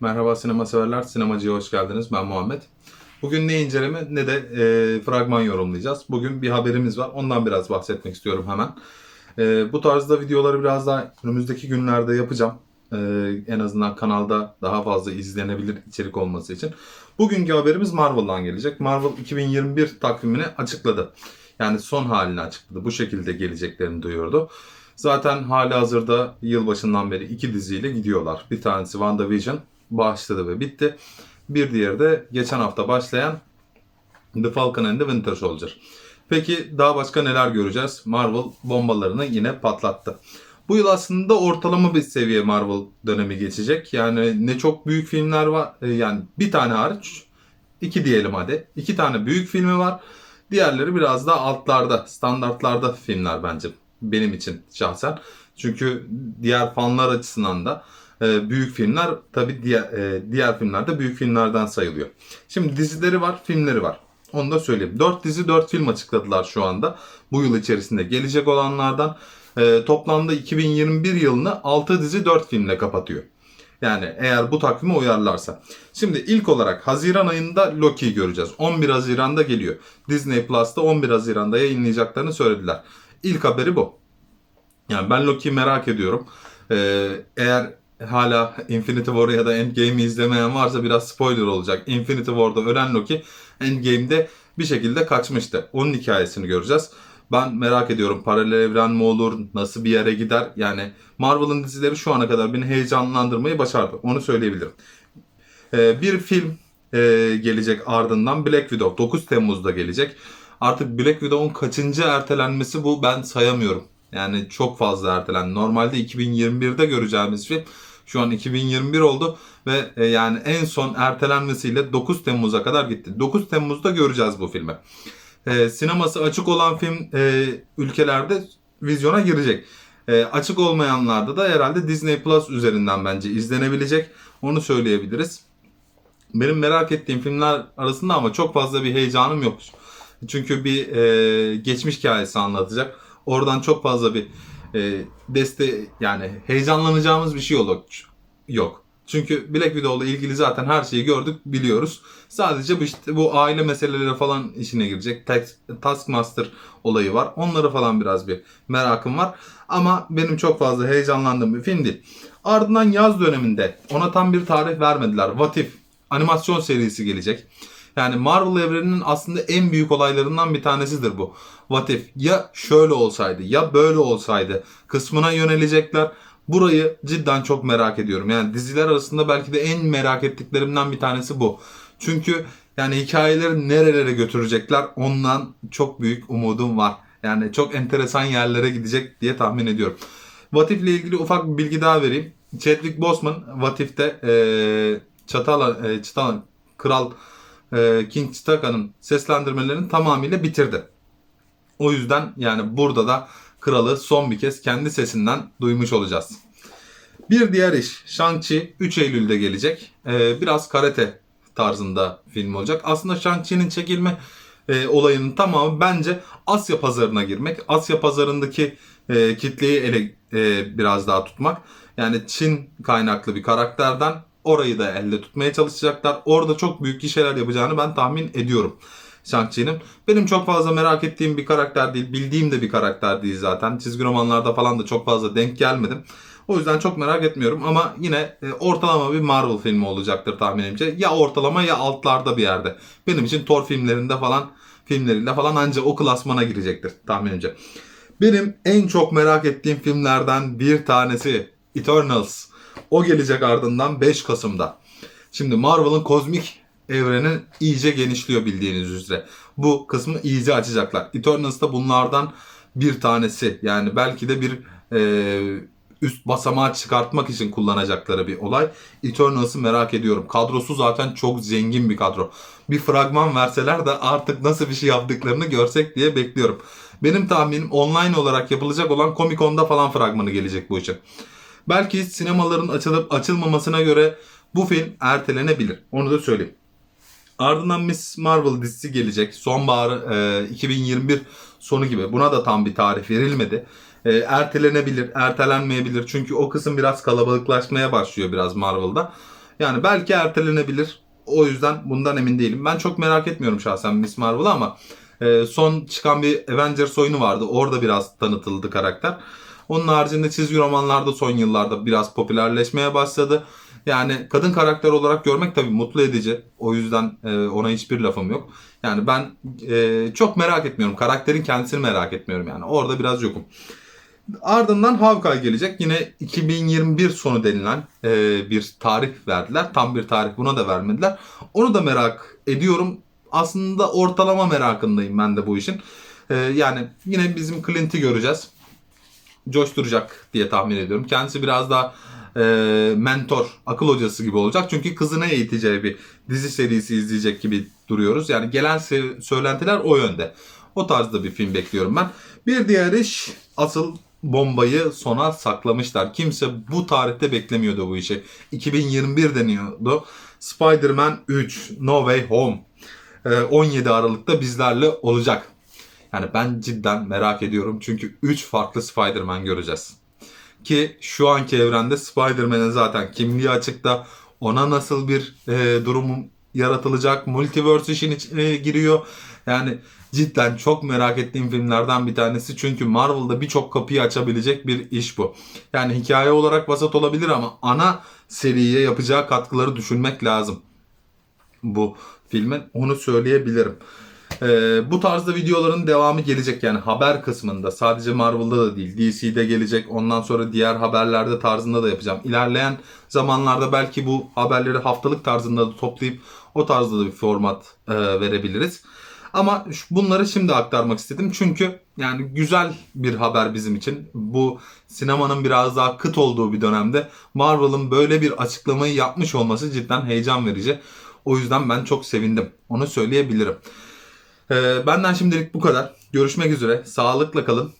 Merhaba sinema severler, sinemacıya hoş geldiniz. Ben Muhammed. Bugün ne inceleme ne de e, fragman yorumlayacağız. Bugün bir haberimiz var. Ondan biraz bahsetmek istiyorum hemen. E, bu tarzda videoları biraz daha önümüzdeki günlerde yapacağım. E, en azından kanalda daha fazla izlenebilir içerik olması için. Bugünkü haberimiz Marvel'dan gelecek. Marvel 2021 takvimini açıkladı. Yani son halini açıkladı. Bu şekilde geleceklerini duyurdu. Zaten hali hazırda yılbaşından beri iki diziyle gidiyorlar. Bir tanesi WandaVision başladı ve bitti. Bir diğeri de geçen hafta başlayan The Falcon and the Winter Soldier. Peki daha başka neler göreceğiz? Marvel bombalarını yine patlattı. Bu yıl aslında ortalama bir seviye Marvel dönemi geçecek. Yani ne çok büyük filmler var. e, Yani bir tane hariç iki diyelim hadi. İki tane büyük filmi var. Diğerleri biraz daha altlarda, standartlarda filmler bence benim için şahsen. Çünkü diğer fanlar açısından da e, büyük filmler tabii diğer e, diğer filmler de büyük filmlerden sayılıyor. Şimdi dizileri var, filmleri var. Onu da söyleyeyim. 4 dizi 4 film açıkladılar şu anda. Bu yıl içerisinde gelecek olanlardan e, toplamda 2021 yılını 6 dizi 4 filmle kapatıyor. Yani eğer bu takvime uyarlarsa. Şimdi ilk olarak Haziran ayında Loki'yi göreceğiz. 11 Haziran'da geliyor. Disney Plus'ta 11 Haziran'da yayınlayacaklarını söylediler. İlk haberi bu. Yani ben Loki'yi merak ediyorum. Ee, eğer hala Infinity War ya da Endgame'i izlemeyen varsa biraz spoiler olacak. Infinity War'da ölen Loki Endgame'de bir şekilde kaçmıştı. Onun hikayesini göreceğiz. Ben merak ediyorum paralel evren mi olur, nasıl bir yere gider? Yani Marvel'ın dizileri şu ana kadar beni heyecanlandırmayı başardı. Onu söyleyebilirim. Ee, bir film e, gelecek ardından Black Widow 9 Temmuz'da gelecek. Artık Black Widow'un kaçıncı ertelenmesi bu ben sayamıyorum. Yani çok fazla ertelendi. Normalde 2021'de göreceğimiz film şu an 2021 oldu ve e, yani en son ertelenmesiyle 9 Temmuz'a kadar gitti. 9 Temmuz'da göreceğiz bu filmi. E, sineması açık olan film e, ülkelerde vizyona girecek. Açık olmayanlarda da herhalde Disney Plus üzerinden bence izlenebilecek. Onu söyleyebiliriz. Benim merak ettiğim filmler arasında ama çok fazla bir heyecanım yok. Çünkü bir geçmiş hikayesi anlatacak. Oradan çok fazla bir e, deste yani heyecanlanacağımız bir şey yok. Yok. Çünkü Black Widow ile ilgili zaten her şeyi gördük, biliyoruz. Sadece bu işte bu aile meseleleri falan işine girecek. Task- Taskmaster olayı var. Onları falan biraz bir merakım var. Ama benim çok fazla heyecanlandığım bir film değil. Ardından yaz döneminde ona tam bir tarih vermediler. What If animasyon serisi gelecek. Yani Marvel evreninin aslında en büyük olaylarından bir tanesidir bu. What if? Ya şöyle olsaydı ya böyle olsaydı kısmına yönelecekler. Burayı cidden çok merak ediyorum. Yani diziler arasında belki de en merak ettiklerimden bir tanesi bu. Çünkü yani hikayeleri nerelere götürecekler ondan çok büyük umudum var. Yani çok enteresan yerlere gidecek diye tahmin ediyorum. What If ile ilgili ufak bir bilgi daha vereyim. Chadwick Boseman What If'te ee, Çatal, e, Çatal Kral e, King Chitaca'nın seslendirmelerini tamamıyla bitirdi. O yüzden yani burada da kralı son bir kez kendi sesinden duymuş olacağız. Bir diğer iş Shang-Chi 3 Eylül'de gelecek. E, biraz karate tarzında film olacak. Aslında Shang-Chi'nin çekilme e, olayının tamamı bence Asya pazarına girmek. Asya pazarındaki e, kitleyi ele e, biraz daha tutmak. Yani Çin kaynaklı bir karakterden orayı da elde tutmaya çalışacaklar. Orada çok büyük işler yapacağını ben tahmin ediyorum. Shang-Chi'nin. Benim çok fazla merak ettiğim bir karakter değil. Bildiğim de bir karakter değil zaten. Çizgi romanlarda falan da çok fazla denk gelmedim. O yüzden çok merak etmiyorum ama yine e, ortalama bir Marvel filmi olacaktır tahminimce. Ya ortalama ya altlarda bir yerde. Benim için Thor filmlerinde falan filmlerinde falan ancak o klasmana girecektir tahminimce. Benim en çok merak ettiğim filmlerden bir tanesi Eternals. O gelecek ardından 5 Kasım'da. Şimdi Marvel'ın kozmik evreni iyice genişliyor bildiğiniz üzere. Bu kısmı iyice açacaklar. Eternals da bunlardan bir tanesi. Yani belki de bir e, üst basamağı çıkartmak için kullanacakları bir olay. Eternals'ı merak ediyorum. Kadrosu zaten çok zengin bir kadro. Bir fragman verseler de artık nasıl bir şey yaptıklarını görsek diye bekliyorum. Benim tahminim online olarak yapılacak olan Comic Con'da falan fragmanı gelecek bu için. Belki sinemaların açılıp açılmamasına göre bu film ertelenebilir. Onu da söyleyeyim. Ardından Miss Marvel dizisi gelecek. Sonbahar e, 2021 sonu gibi. Buna da tam bir tarih verilmedi. E, ertelenebilir, ertelenmeyebilir. Çünkü o kısım biraz kalabalıklaşmaya başlıyor biraz Marvel'da. Yani belki ertelenebilir. O yüzden bundan emin değilim. Ben çok merak etmiyorum şahsen Miss Marvel'ı ama e, son çıkan bir Avengers oyunu vardı. Orada biraz tanıtıldı karakter. Onun haricinde çizgi romanlarda son yıllarda biraz popülerleşmeye başladı. Yani kadın karakter olarak görmek tabii mutlu edici. O yüzden e, ona hiçbir lafım yok. Yani ben e, çok merak etmiyorum. Karakterin kendisini merak etmiyorum yani. Orada biraz yokum. Ardından Hawkeye gelecek. Yine 2021 sonu denilen e, bir tarih verdiler. Tam bir tarih buna da vermediler. Onu da merak ediyorum. Aslında ortalama merakındayım ben de bu işin. E, yani yine bizim Clint'i göreceğiz. Coşturacak diye tahmin ediyorum. Kendisi biraz daha e, mentor, akıl hocası gibi olacak. Çünkü kızına eğiteceği bir dizi serisi izleyecek gibi duruyoruz. Yani gelen söylentiler o yönde. O tarzda bir film bekliyorum ben. Bir diğer iş asıl bombayı sona saklamışlar. Kimse bu tarihte beklemiyordu bu işi. 2021 deniyordu. Spider-Man 3 No Way Home. Ee, 17 Aralık'ta bizlerle olacak. Yani ben cidden merak ediyorum. Çünkü 3 farklı Spider-Man göreceğiz. Ki şu anki evrende Spider-Man'in zaten kimliği açıkta. Ona nasıl bir e, durum yaratılacak. Multiverse işin içine giriyor. Yani cidden çok merak ettiğim filmlerden bir tanesi. Çünkü Marvel'da birçok kapıyı açabilecek bir iş bu. Yani hikaye olarak vasat olabilir ama ana seriye yapacağı katkıları düşünmek lazım. Bu filmin onu söyleyebilirim. Ee, bu tarzda videoların devamı gelecek yani haber kısmında sadece Marvel'da da değil DC'de gelecek ondan sonra diğer haberlerde tarzında da yapacağım. İlerleyen zamanlarda belki bu haberleri haftalık tarzında da toplayıp o tarzda da bir format e, verebiliriz. Ama bunları şimdi aktarmak istedim çünkü yani güzel bir haber bizim için. Bu sinemanın biraz daha kıt olduğu bir dönemde Marvel'ın böyle bir açıklamayı yapmış olması cidden heyecan verici. O yüzden ben çok sevindim. Onu söyleyebilirim. Ee, benden şimdilik bu kadar. Görüşmek üzere. Sağlıkla kalın.